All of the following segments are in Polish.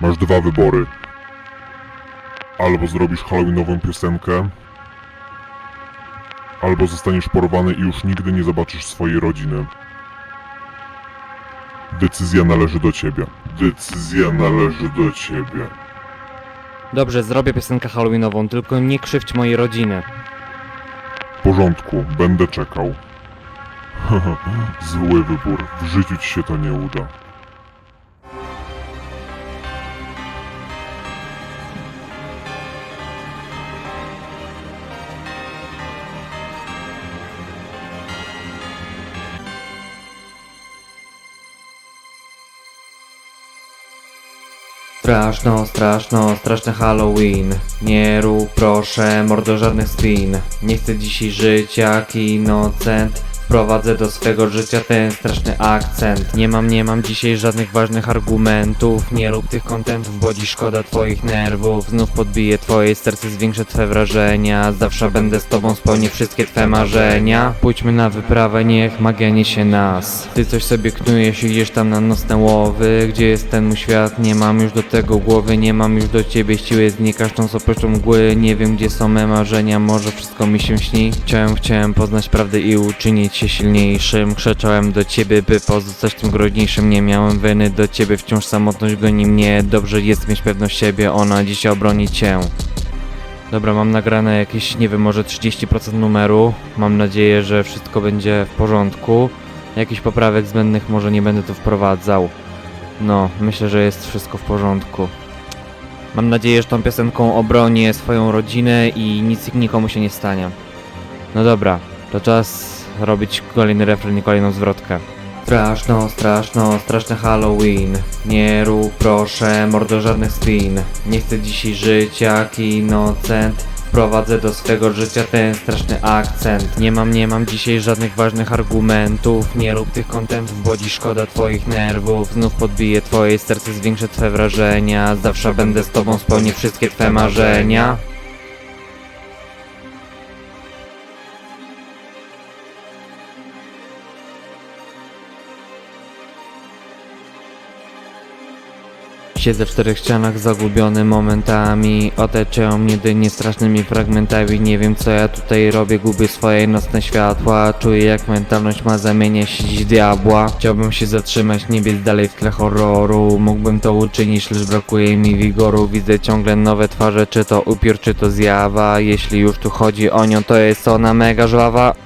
Masz dwa wybory. Albo zrobisz halloweenową piosenkę, albo zostaniesz porwany i już nigdy nie zobaczysz swojej rodziny. Decyzja należy do ciebie. Decyzja należy do ciebie. Dobrze, zrobię piosenkę halloweenową, tylko nie krzywdź mojej rodziny. W porządku, będę czekał. Zły wybór. W życiu ci się to nie uda. Straszno, straszno, straszny Halloween. Nie rób proszę mordo żadnych spin. Nie chcę dzisiaj żyć jak inocent Wprowadzę do swego życia ten straszny akcent. Nie mam, nie mam dzisiaj żadnych ważnych argumentów Nie rób tych kontentów, bo dziś szkoda twoich nerwów. Znów podbiję twoje serce, zwiększę twoje wrażenia. Zawsze będę z tobą, spełnię wszystkie twoje marzenia. Pójdźmy na wyprawę, niech magia niesie nas. Ty coś sobie knujesz, idziesz tam na nocne łowy. Gdzie jest ten mój świat? Nie mam już do tego głowy Nie mam już do ciebie siły, znikasz tą sopoczą mgły. Nie wiem gdzie są me marzenia, może wszystko mi się śni. Chciałem, chciałem poznać prawdę i uczynić się silniejszym Krzyczałem do ciebie, by pozostać tym groźniejszym Nie miałem weny do ciebie, wciąż samotność goni mnie Dobrze jest mieć pewność siebie, ona dziś obroni cię Dobra, mam nagrane jakieś, nie wiem, może 30% numeru. Mam nadzieję, że wszystko będzie w porządku. Jakichś poprawek zbędnych może nie będę tu wprowadzał. No, myślę, że jest wszystko w porządku. Mam nadzieję, że tą piosenką obronię swoją rodzinę i nic nikomu się nie stanie. No dobra, to czas robić kolejny refren i kolejną zwrotkę. Straszno, straszno, straszny Halloween. Nie rób proszę mordo żadnych spin. Nie chcę dzisiaj żyć jak inocent Wprowadzę do swego życia ten straszny akcent. Nie mam, nie mam dzisiaj żadnych ważnych argumentów. Nie rób tych kontentów, bo dziś szkoda twoich nerwów. Znów podbiję twoje serce, zwiększę twoje wrażenia. Zawsze będę z tobą, spełnię wszystkie twoje marzenia Siedzę w czterech ścianach zagubiony momentami. Otaczają mnie dynie strasznymi fragmentami. Nie wiem co ja tutaj robię, gubię swoje nocne światła. Czuję jak mentalność ma zamieniać dziś diabła. Chciałbym się zatrzymać, nie biec dalej w tle horroru. Mógłbym to uczynić, lecz brakuje mi wigoru. Widzę ciągle nowe twarze, czy to upiór, czy to zjawa. Jeśli już tu chodzi o nią, to jest ona mega żwawa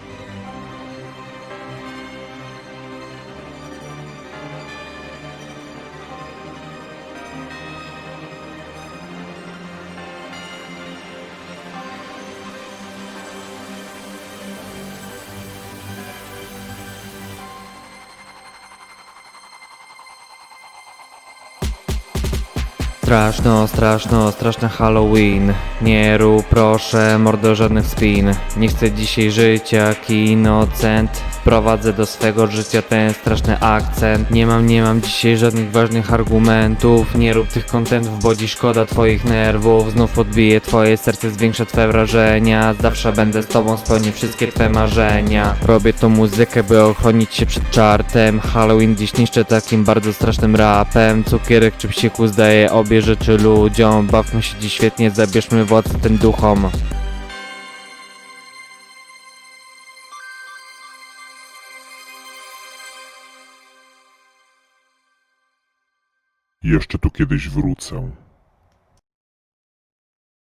Straszno, straszno, straszny Halloween. Nie rób proszę mordo żadnych spin. Nie chcę dzisiaj żyć jak inocent Wprowadzę do swego życia ten straszny akcent. Nie mam, nie mam dzisiaj żadnych ważnych argumentów. Nie rób tych kontentów, bo dziś szkoda twoich nerwów. Znów podbiję twoje serce, zwiększę twoje wrażenia. Zawsze będę z tobą, spełnię wszystkie twoje marzenia. Robię tą muzykę, by ochronić się przed czartem. Halloween dziś niszczę takim bardzo strasznym rapem. Cukierek czy psiku zdaje obie rzeczy ludziom. Bawmy się dziś świetnie, zabierzmy władcę tym duchom Jeszcze tu kiedyś wrócę.